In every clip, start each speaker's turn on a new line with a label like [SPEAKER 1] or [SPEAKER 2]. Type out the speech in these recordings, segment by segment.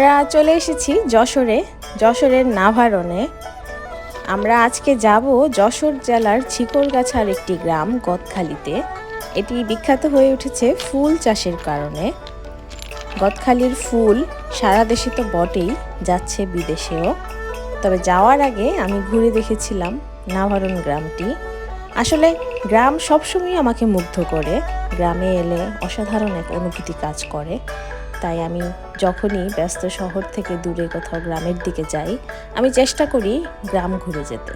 [SPEAKER 1] আমরা চলে এসেছি যশোরে, যশোরের নাভারণে। আমরা আজকে যাব যশোর জেলার ছিকরগাছার একটি গ্রাম, গদখালিতে। এটি বিখ্যাত হয়ে উঠেছে ফুল চাষের কারণে। গদখালির ফুল সারা দেশে তো বটেই, যাচ্ছে বিদেশেও। তবে যাওয়ার আগে আমি ঘুরে দেখেছিলাম নাভারণ গ্রামটি। আসলে গ্রাম সবসময় আমাকে মুগ্ধ করে। গ্রামে এলে অসাধারণ এক অনুভূতি কাজ করে। তাই আমি যখনই ব্যস্ত শহর থেকে দূরে কোথাও গ্রামের দিকে যাই, আমি চেষ্টা করি গ্রাম ঘুরে যেতে।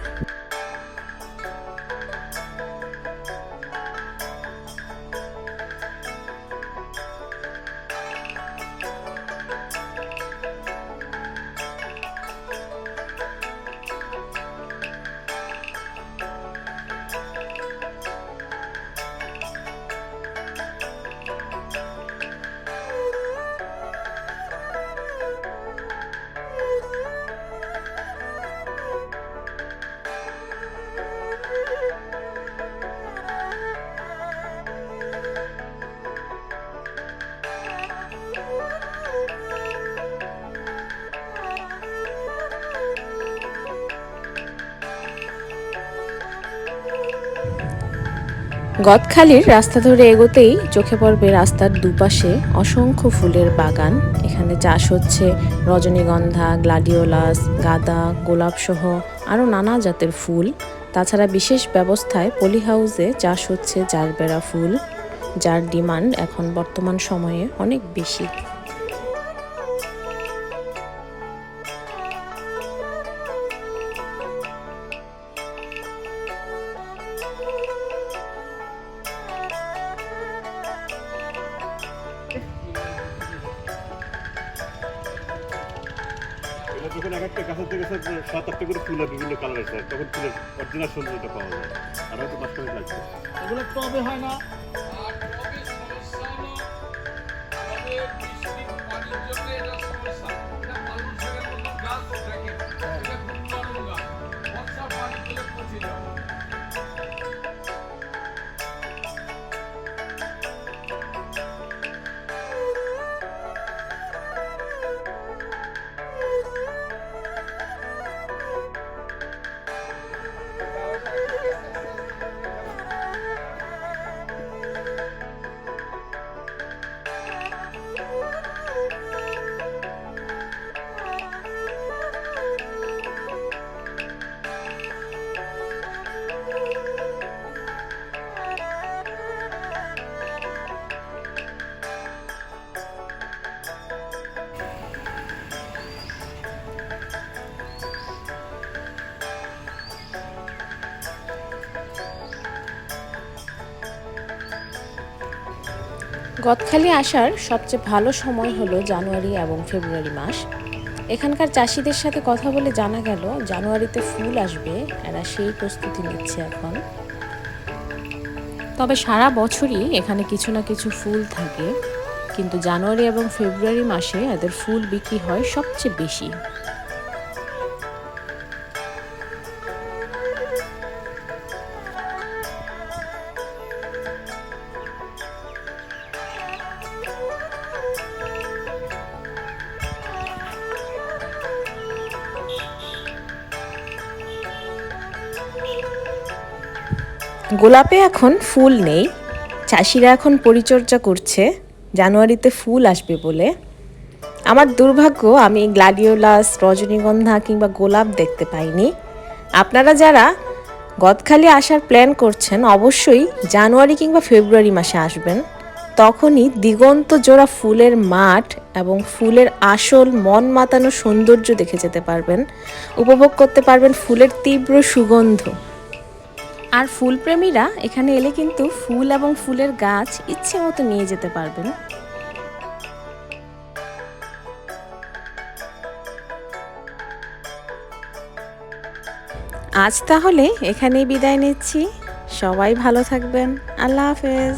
[SPEAKER 1] গদখালির রাস্তা ধরে এগোতেই চোখে পড়বে রাস্তার দুপাশে অসংখ্য ফুলের বাগান। এখানে চাষ হচ্ছে রজনীগন্ধা, গ্লাডিওলাস, গাঁদা, গোলাপসহ আরও নানা জাতের ফুল। তাছাড়া বিশেষ ব্যবস্থায় পলি হাউসে চাষ হচ্ছে জারবেরা ফুল, যার ডিমান্ড এখন বর্তমান সময়ে অনেক বেশি।
[SPEAKER 2] যখন এক একটা গাছের থেকে সাত আটটা করে ফুল বিভিন্ন কালার আছে তখন ফুলের অরিজিনাল সৌন্দর্যটা পাওয়া যায়। আর হয়তো পাঁচ মিনিট লাগছে
[SPEAKER 3] এগুলো টবে হয় না।
[SPEAKER 4] আর টবে সমস্যা হলো আমাদের বৃষ্টির পানির জন্য এটা সমস্যা
[SPEAKER 1] গদখালি আসার সবচেয়ে ভালো সময় হলো জানুয়ারি এবং ফেব্রুয়ারি মাস। এখানকার চাষিদের সাথে কথা বলে জানা গেল, জানুয়ারিতে ফুল আসবে, এরা সেই প্রস্তুতি নিচ্ছে এখন। তবে সারা বছরই এখানে কিছু না কিছু ফুল থাকে। কিন্তু জানুয়ারি এবং ফেব্রুয়ারি মাসে এদের ফুল বিক্রি হয় সবচেয়ে বেশি। গোলাপে এখন ফুল নেই। চাষিরা এখন পরিচর্যা করছে। জানুয়ারিতে ফুল আসবে বলে। আমার দুর্ভাগ্য, আমি গ্লাডিওলাস, রজনীগন্ধা কিংবা গোলাপ দেখতে পাইনি। আপনারা যারা গদখালি আসার প্ল্যান করছেন, অবশ্যই জানুয়ারি কিংবা ফেব্রুয়ারি মাসে আসবেন। তখনই দিগন্ত জোড়া ফুলের মাঠ এবং ফুলের আসল মন মাতানো সৌন্দর্য দেখে যেতে পারবেন। উপভোগ করতে পারবেন ফুলের তীব্র সুগন্ধ। আর ফুলপ্রেমীরা এখানে এলে কিন্তু ফুল এবং ফুলের গাছ ইচ্ছে মতো নিয়ে যেতে পারবেন। আজ তাহলে এখানেই বিদায় নিচ্ছি। সবাই ভালো থাকবেন। আল্লাহ হাফেজ।